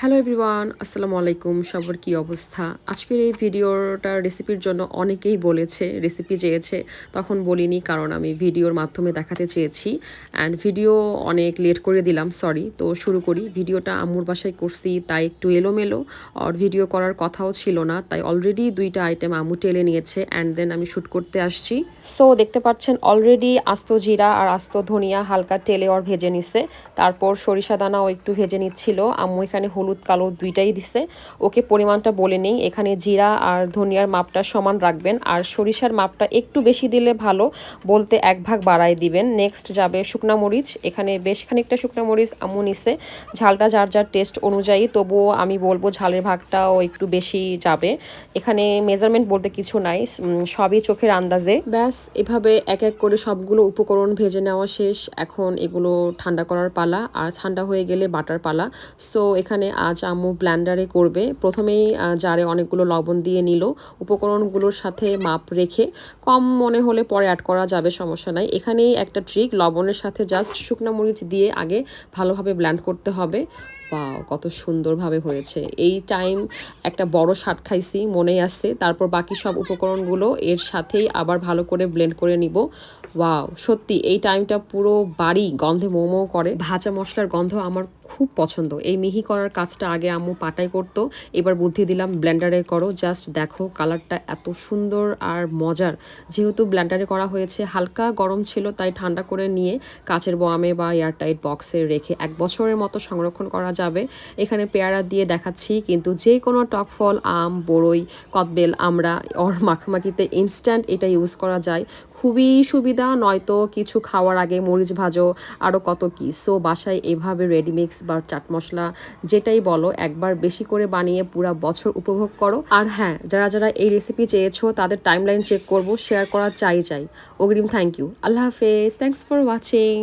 Hello everyone আসসালামু আলাইকুম সবার কি অবস্থা? আজকের এই ভিডিওটার রেসিপির জন্য অনেকেই বলেছে রেসিপি চেয়েছে, তখন বলিনি কারণ আমি ভিডিওর মাধ্যমে দেখাতে চেয়েছি। অ্যান্ড ভিডিও অনেক লেট করে দিলাম সরি তো শুরু করি, ভিডিওটা আম্মুর বাসায় করছি, তাই একটু এলোমেলো। আর ভিডিও করার কথাও ছিল না, তাই অলরেডি দুইটা আইটেম আম্মু টেলে নিয়েছে অ্যান্ড দেন আমি শ্যুট করতে আসছি। সো দেখতে পাচ্ছেন অলরেডি আস্ত জিরা আর আস্ত ধনিয়া হালকা টেলে ওর ভেজে নিছে। তারপর সরিষা দানাও একটু ভেজে নিচ্ছিল, আম্মু এখানে হলুদ কালো দুইটাই দিছে। ওকে পরিমাণটা বলে নেই। এখানে জিরা আর ধনিয়ার মাপটা সমান রাখবেন। আর সরিষার মাপটা একটু বেশি দিলে ভালো। বলতে এক ভাগ বাড়ায় দিবেন। নেক্সট যাবে শুকনা মরিচ। এখানে বেশ খানিকটা শুকনা মরিচ আম্মু নিছে। ঝালটা যার যার টেস্ট অনুযায়ী, তবুও আমি বলব ঝালের ভাগটাও একটু বেশি যাবে। এখানে মেজারমেন্ট বলতে কিছু নাই। সবই চোখের আন্দাজে। ব্যাস, এভাবে এক এক করে সবগুলো উপকরণ ভেজে নেওয়া শেষ। এখন এগুলো ঠান্ডা করার পালা। আর ঠান্ডা হয়ে গেলে বাটার পালা। সো এখানে আজ আম্মু ব্ল্যান্ডারে করবে। প্রথমেই জারে অনেকগুলো লবণ দিয়ে নিল। উপকরণগুলোর সাথে মাপ রেখে, কম মনে হলে পরে অ্যাড করা যাবে, সমস্যা নাই। এখানেই একটা ট্রিক লবণের সাথে জাস্ট শুকনো মরিচ দিয়ে আগে ভালোভাবে ব্ল্যান্ড করতে হবে। বাও কত সুন্দরভাবে হয়েছে। এই টাইম একটা বড় শার্ট খাইছি, মনেই আসছে। তারপর বাকি সব উপকরণগুলো এর সাথেই আবার ভালো করে ব্লেন্ড করে নিব। ওয়াও সত্যি এই টাইমটা পুরো বাড়ি গন্ধে মোমো করে। ভাজা মশলার গন্ধ আমার খুব পছন্দ। এই মিহি করার কাজটা আগে আম্মু পাটাই করতো, এবার বুদ্ধি দিলাম ব্লেন্ডারে করো। জাস্ট দেখো কালারটা এত সুন্দর আর মজার। যেহেতু ব্লেন্ডারে করা হয়েছে, হালকা গরম ছিল, তাই ঠান্ডা করে নিয়ে কাচের বোয়ামে বা এয়ারটাইট বক্সে রেখে এক বছরের মতো সংরক্ষণ করা যাবে। এখানে পেয়ারা দিয়ে দেখাচ্ছি, কিন্তু যে কোনো টক ফল, আম, বড়ই, কদবেল, আমরা ওর মাখামাখিতে ইনস্ট্যান্ট এটা ইউজ করা যায়। খুবই সুবিধা, নয়তো কিছু খাওয়ার আগে মরিচ ভাজো আরও কত কি। সো বাসায় এভাবে রেডিমিক্স বা চাট মশলা যেটাই বলো, একবার বেশি করে বানিয়ে পুরা বছর উপভোগ করো। আর হ্যাঁ যারা যারা এই রেসিপি চেয়েছো, তাদের টাইমলাইন চেক করব শেয়ার করা চাই চাই। অগ্রিম থ্যাংক ইউ আল্লাহ হাফেজ। Thanks for watching